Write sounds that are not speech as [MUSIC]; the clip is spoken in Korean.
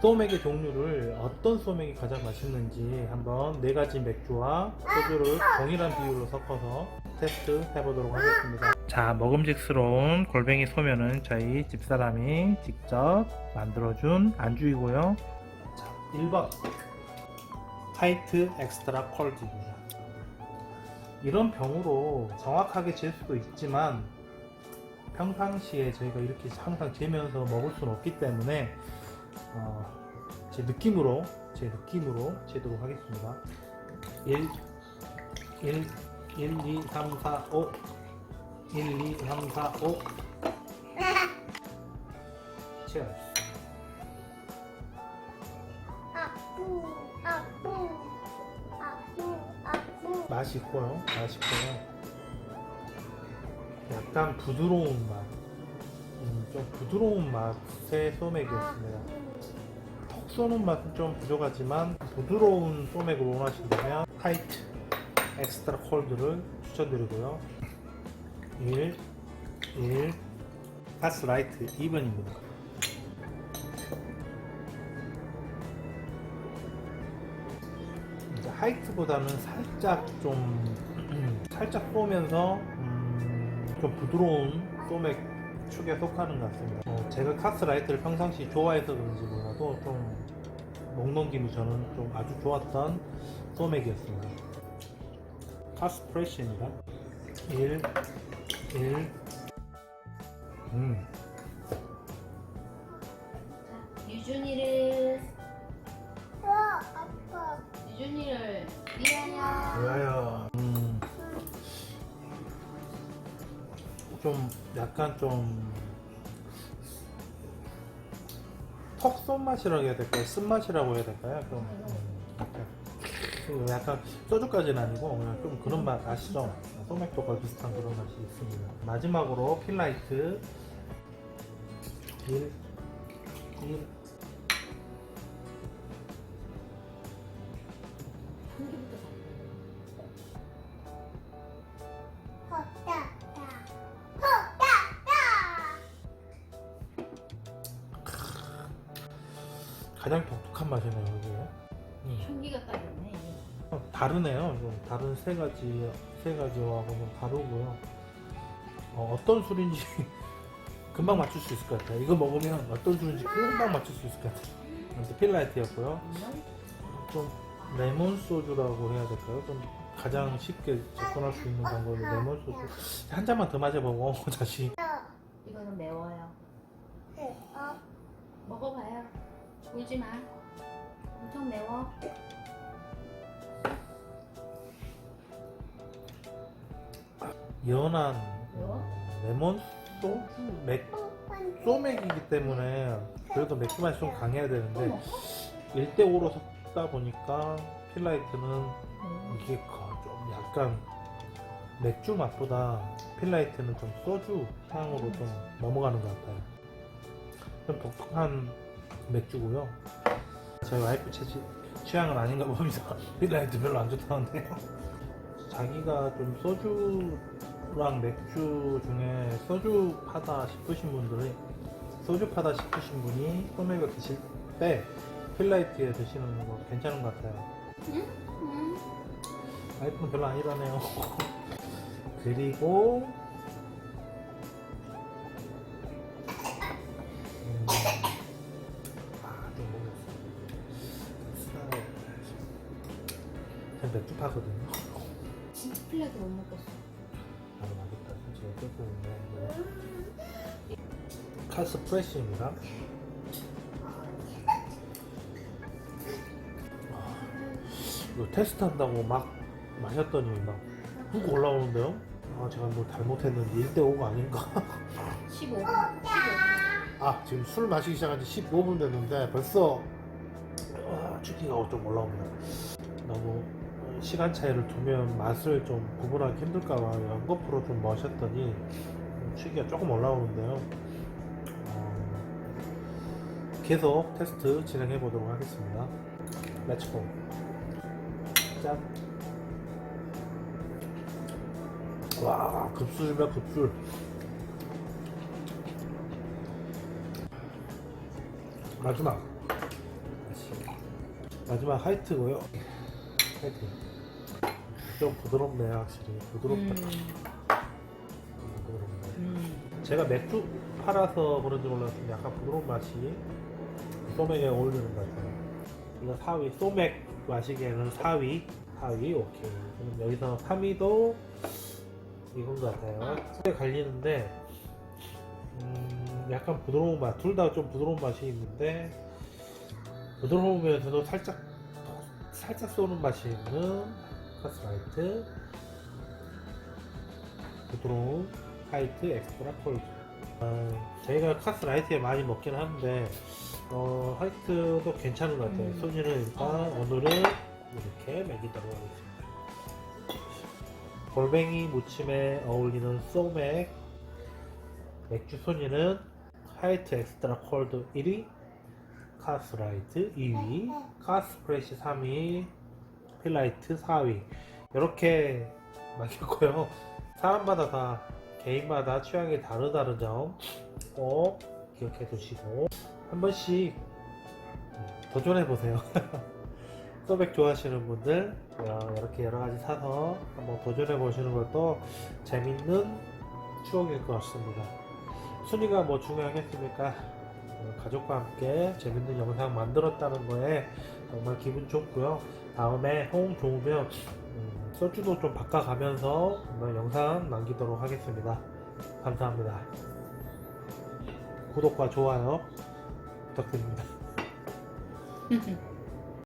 소맥의 종류를 어떤 소맥이 가장 맛있는지 한번 네 가지 맥주와 소주를 동일한 비율로 섞어서 테스트 해보도록 하겠습니다. 자, 먹음직스러운 골뱅이 소면은 저희 집사람이 직접 만들어준 안주이고요. 자, 1번 화이트 엑스트라 콜드입니다. 이런 병으로 정확하게 잴 수도 있지만 평상시에 저희가 이렇게 항상 재면서 먹을 수는 없기 때문에 어, 제 느낌으로 제 느낌으로 재도록 하겠습니다. 1 1 1 2 3 4 5 1 2 3 4 5 치얼스 아뿌 아뿌 아뿌 아뿌 맛있고요. 맛있고요. 약간 부드러운 맛. 음, 좀 부드러운 맛의 소맥이었습니다. 턱 쏘는 맛은 좀 부족하지만 부드러운 소맥을 원하신다면 타이트 엑스트라 콜드를 추천드리고요. 1, 1, 가스 라이트 2번입니다. 이제 하이트보다는 살짝 좀 음, [CLEARS THROAT] 살짝 쏘면서 음, 좀 부드러운 소맥 축에 속하는 것 같습니다. 어, 제가 카스라이트를 평상시 좋아해서 그런지 몰라도 좀 먹넘김이 저는 좀 아주 좋았던 소맥이었습니다. 카스 프레쉬입니다. 1, 1, 음, 유준이를 좀 약간 좀턱 손맛이라고 해야 될까요? 쓴맛이라고 해야 될까요? 좀 음, 약간, 그 약간 소주까지는 아니고 그냥 좀 그런 맛 아시죠? 소맥도가 비슷한 그런 맛이 있습니다. 마지막으로 필라이트 1 1 가장 독특한 맛이네요 이게. 음. 향기가 따르네 어, 다르네요. 좀 다른 세 가지 세 가지와 좀 다르고요. 어, 떤 술인지 [LAUGHS] 금방 맞출 수 있을 것 같아요. 이거 먹으면 어떤 술인지 금방 맞출 수 있을 것 같아요. 아무튼 필라이트였고요. 좀 레몬 소주라고 해야 될까요? 좀 가장 쉽게 접근할 수 있는 방법이 레몬 소주. 한 잔만 더 마셔보고 [LAUGHS] 다시 이거는 매워요 어 먹어봐요 울지 마 엄청 매워 연한 매워? 레몬 소 맥 소맥이기 때문에 그래도 맥주 맛이 좀 강해야 되는데 1대5로 섞다 보니까 필라이트는 음. 이게 거- 좀 약간 맥주 맛보다 필라이트는 좀 소주 향으로 좀 넘어가는 것 같아요. 좀 독특한 맥주고요. 저희 와이프 체지, 취향은 아닌가 봅니다. [LAUGHS] 필라이트 별로 안 좋다는데요. 자기가 좀 소주랑 맥주 중에 소주 파다 싶으신 분들이 소주 파다 싶으신 분이 소맥을 드실 때 필라이트에 드시는 거 괜찮은 것 같아요. 음. 와이프는 별로 아니라네요. [LAUGHS] 그리고 그냥 맥주 파거든요. 진짜 플레이트 못 먹겠어 나도 맛있다. 어쩔 수 없네. 카스 프레쉬입니다. 아, 이거 테스트 한다고 막 마셨더니 막 훅 올라오는데요? 아, 제가 뭐 잘못했는데 1대5가 아닌가? 15 15 아, 지금 술 마시기 시작한 지 15분 됐는데 벌써 아, 취기가 좀 올라옵니다. 너무 시간 차이를 두면 맛을 좀 구분하기 힘들까봐 연거푸로 좀 마셨더니 취기가 조금 올라오는데요. 어, 계속 테스트 진행해 보도록 하겠습니다. 렛츠고. 짠. 와, 급술이다, 급술. 마지막 마지막 하이트고요. 하이트. 좀 부드럽네요, 확실히. 부드럽다. 부드럽네. 음. 제가 맥주 팔아서 그런지 몰랐는데 약간 부드러운 맛이 소맥에 어울리는 것 같아요. 이거 4위, 소맥 마시기에는 4위, 4위, 오케이. 그럼 여기서 3위도 이건 것 같아요. 소에 갈리는데, 음, 약간 부드러운 맛, 둘 다 좀 부드러운 맛이 있는데, 부드러우면서도 살짝, 살짝 쏘는 맛이 있는 카스라이트, 부드러운 하이트 엑스트라 콜드. 아, 저희가 카스 라이트에 많이 먹긴 하는데 어, 화이트도 괜찮은 것 같아요. 음. 소니는 일단 어. 오늘은 이렇게 먹이도록 하겠습니다. 골뱅이 무침에 어울리는 소맥 맥주 소니는 화이트 엑스트라 콜드 1위 카스 라이트 2위 카스 프레시 3위 필라이트 4위 이렇게 맡겼고요. 사람마다 다 개인마다 취향이 다르다는 점 꼭 기억해 두시고 한 번씩 도전해 보세요. [LAUGHS] 소백 좋아하시는 분들 어, 이렇게 여러 가지 사서 한번 도전해 보시는 것도 재밌는 추억일 것 같습니다. 순위가 뭐 중요하겠습니까? 어, 가족과 함께 재밌는 영상 만들었다는 거에 정말 기분 좋고요. 다음에 호응 좋으면 음, 소주도 좀 바꿔가면서 영상 남기도록 하겠습니다. 감사합니다. 구독과 좋아요 부탁드립니다. [LAUGHS]